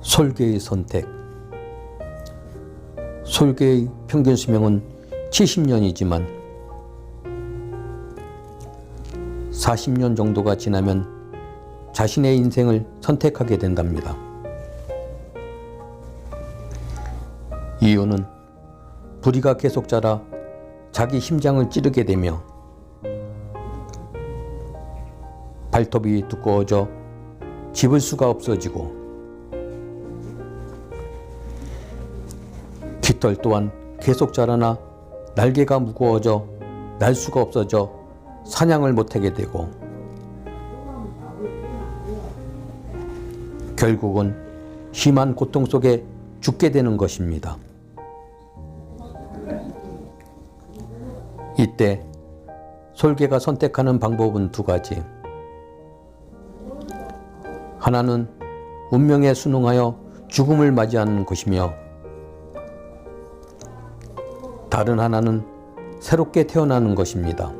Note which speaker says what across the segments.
Speaker 1: 솔개의 선택. 솔개의 평균 수명은 70년이지만 40년 정도가 지나면 자신의 인생을 선택하게 된답니다. 이유는 부리가 계속 자라 자기 심장을 찌르게 되며 발톱이 두꺼워져 집을 수가 없어지고 깃털 또한 계속 자라나 날개가 무거워져 날 수가 없어져 사냥을 못하게 되고 결국은 심한 고통 속에 죽게 되는 것입니다. 이때 솔개가 선택하는 방법은 두 가지. 하나는 운명에 순응하여 죽음을 맞이하는 것이며 다른 하나는 새롭게 태어나는 것입니다.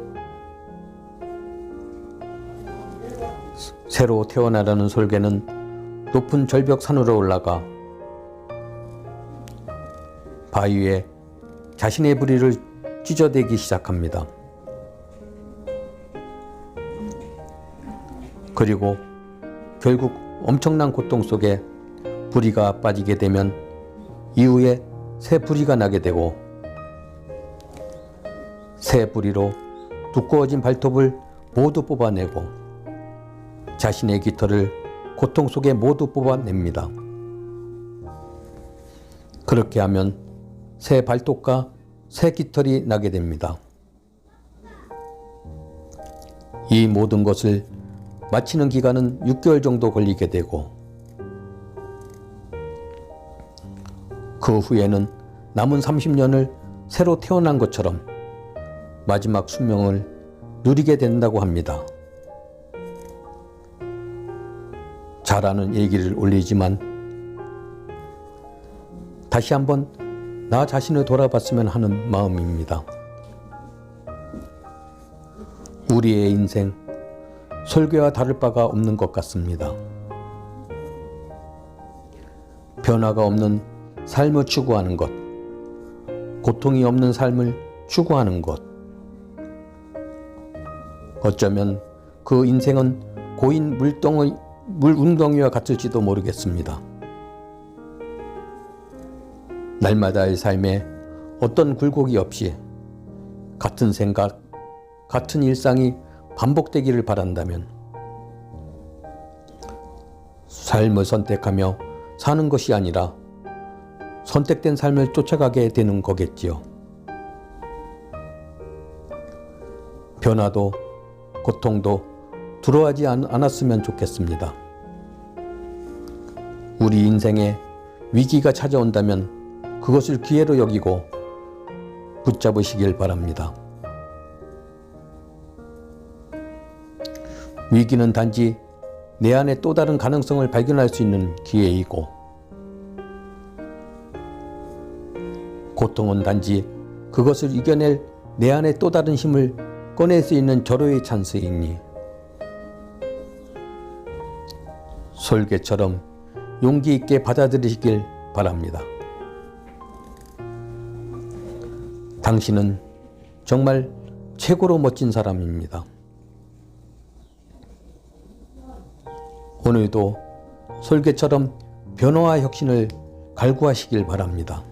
Speaker 1: 새로 태어나려는 솔개는 높은 절벽 산으로 올라가 바위에 자신의 부리를 찢어대기 시작합니다. 그리고 결국 엄청난 고통 속에 부리가 빠지게 되면 이후에 새 부리가 나게 되고 새 부리로 두꺼워진 발톱을 모두 뽑아내고 자신의 깃털을 고통 속에 모두 뽑아냅니다. 그렇게 하면 새 발톱과 새 깃털이 나게 됩니다. 이 모든 것을 마치는 기간은 6개월 정도 걸리게 되고 그 후에는 남은 30년을 새로 태어난 것처럼 마지막 수명을 누리게 된다고 합니다. 잘하는 얘기를 올리지만 다시 한번 나 자신을 돌아봤으면 하는 마음입니다. 우리의 인생 설계와 다를 바가 없는 것 같습니다. 변화가 없는 삶을 추구하는 것, 고통이 없는 삶을 추구하는 것. 어쩌면 그 인생은 고인 물덩이, 물 웅덩이와 같을지도 모르겠습니다. 날마다의 삶에 어떤 굴곡이 없이 같은 생각, 같은 일상이 반복되기를 바란다면 삶을 선택하며 사는 것이 아니라 선택된 삶을 쫓아가게 되는 거겠지요. 변화도 고통도 두려워하지 않았으면 좋겠습니다. 우리 인생에 위기가 찾아온다면 그것을 기회로 여기고 붙잡으시길 바랍니다. 위기는 단지 내 안에 또 다른 가능성을 발견할 수 있는 기회이고 고통은 단지 그것을 이겨낼 내 안에 또 다른 힘을 꺼낼 수 있는 절호의 찬스이니 솔개처럼 용기 있게 받아들이시길 바랍니다. 당신은 정말 최고로 멋진 사람입니다. 오늘도 솔개처럼 변화와 혁신을 갈구하시길 바랍니다.